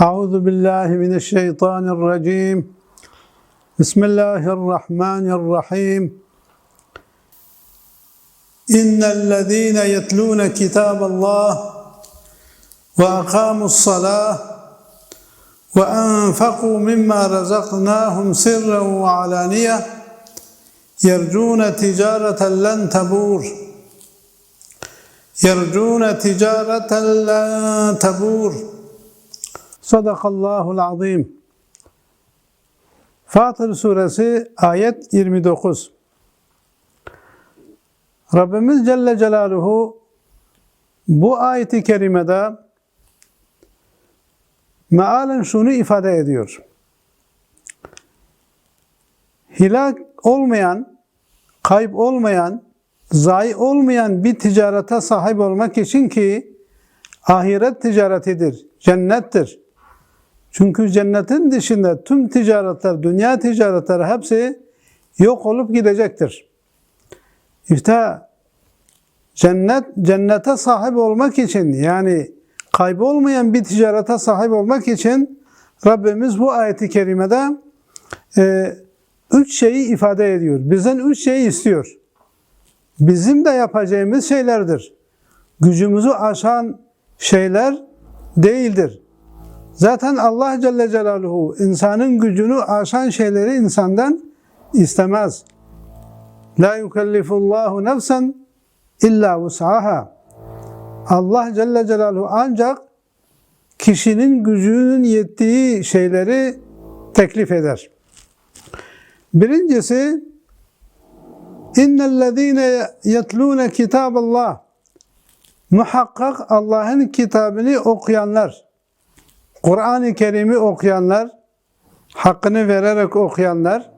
أعوذ بالله من الشيطان الرجيم. بسم الله الرحمن الرحيم. إن الذين يتلون كتاب الله وأقاموا الصلاة وأنفقوا مما رزقناهم سرا وعلانية يرجون تجارة لن تبور. يرجون تجارة لن تبور. Sadakallahul azim. Fatır suresi ayet 29. Rabbimiz Celle Celaluhu bu ayeti kerimede mealen şunu ifade ediyor. Hilak olmayan, kayıp olmayan, zayi olmayan bir ticarete sahip olmak için ki ahiret ticaretidir, cennettir. Çünkü cennetin dışında tüm ticaretler, dünya ticaretleri hepsi yok olup gidecektir. İşte cennet, cennete sahip olmak için yani kaybolmayan bir ticarete sahip olmak için Rabbimiz bu ayeti kerimede e, üç şeyi ifade ediyor. Bizden üç şeyi istiyor. Bizim de yapacağımız şeylerdir. Gücümüzü aşan şeyler değildir. Zaten Allah Celle Celaluhu insanın gücünü aşan şeyleri insandan istemez. La yukellifullahu nefsen illa vus'aha. Allah Celle Celaluhu ancak kişinin gücünün yettiği şeyleri teklif eder. Birincisi İnnellezîne yetlûne kitâballah Muhakkak Allah'ın kitabını okuyanlar Kur'an-ı Kerim'i okuyanlar, hakkını vererek okuyanlar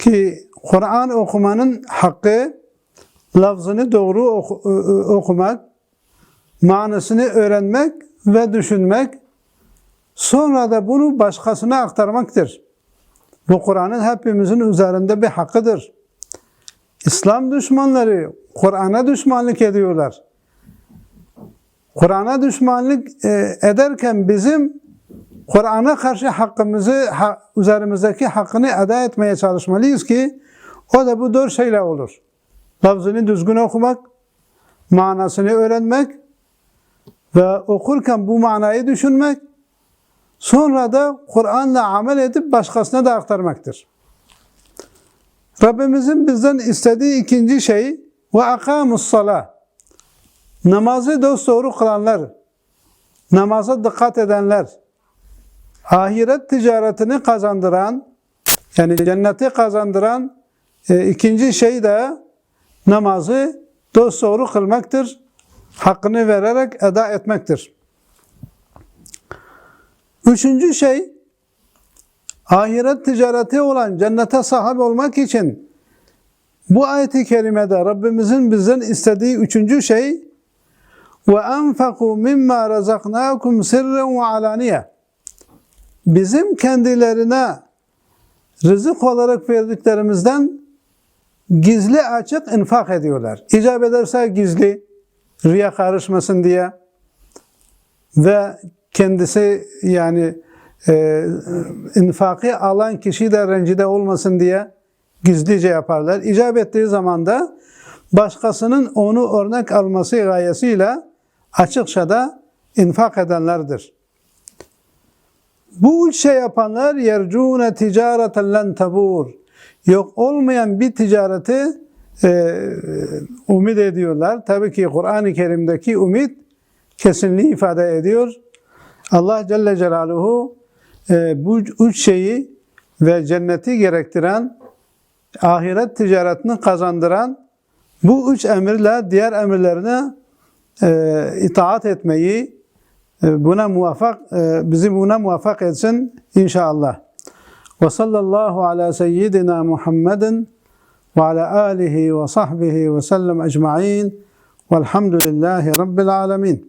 ki Kur'an okumanın hakkı lafzını doğru oku, okumak, manasını öğrenmek ve düşünmek, sonra da bunu başkasına aktarmaktır. Bu Kur'an'ın hepimizin üzerinde bir hakkıdır. İslam düşmanları Kur'an'a düşmanlık ediyorlar. Kur'an'a düşmanlık e, ederken bizim Kur'an'a karşı hakkımızı, üzerimizdeki hakkını eda etmeye çalışmalıyız ki o da bu dört şeyle olur. Lafzını düzgün okumak, manasını öğrenmek ve okurken bu manayı düşünmek, sonra da Kur'an'la amel edip başkasına da aktarmaktır. Rabbimizin bizden istediği ikinci şey ve akamus salah namazı dosdoğru kılanlar, namaza dikkat edenler, ahiret ticaretini kazandıran, yani cenneti kazandıran e, ikinci şey de namazı dosdoğru kılmaktır. Hakkını vererek eda etmektir. Üçüncü şey, ahiret ticareti olan cennete sahip olmak için bu ayet-i kerimede Rabbimizin bizden istediği üçüncü şey, mimma razaknakum sirren ve alaniye. Bizim kendilerine rızık olarak verdiklerimizden gizli açık infak ediyorlar. İcap ederse gizli, riya karışmasın diye ve kendisi yani e, infakı alan kişi de rencide olmasın diye gizlice yaparlar. İcap ettiği zaman da başkasının onu örnek alması gayesiyle açıkça da infak edenlerdir. Bu şey yapanlar yercune ticareten len tabur. Yok olmayan bir ticareti e, umid ediyorlar. Tabii ki Kur'an-ı Kerim'deki umid kesinliği ifade ediyor. Allah Celle Celaluhu e, bu üç şeyi ve cenneti gerektiren, ahiret ticaretini kazandıran bu üç emirle diğer emirlerine e, itaat etmeyi buna muvaffak e, bizi buna muvaffak etsin inşallah. Ve sallallahu ala seyyidina Muhammedin ve ala alihi ve sahbihi ve sellem ecma'in velhamdülillahi rabbil alemin.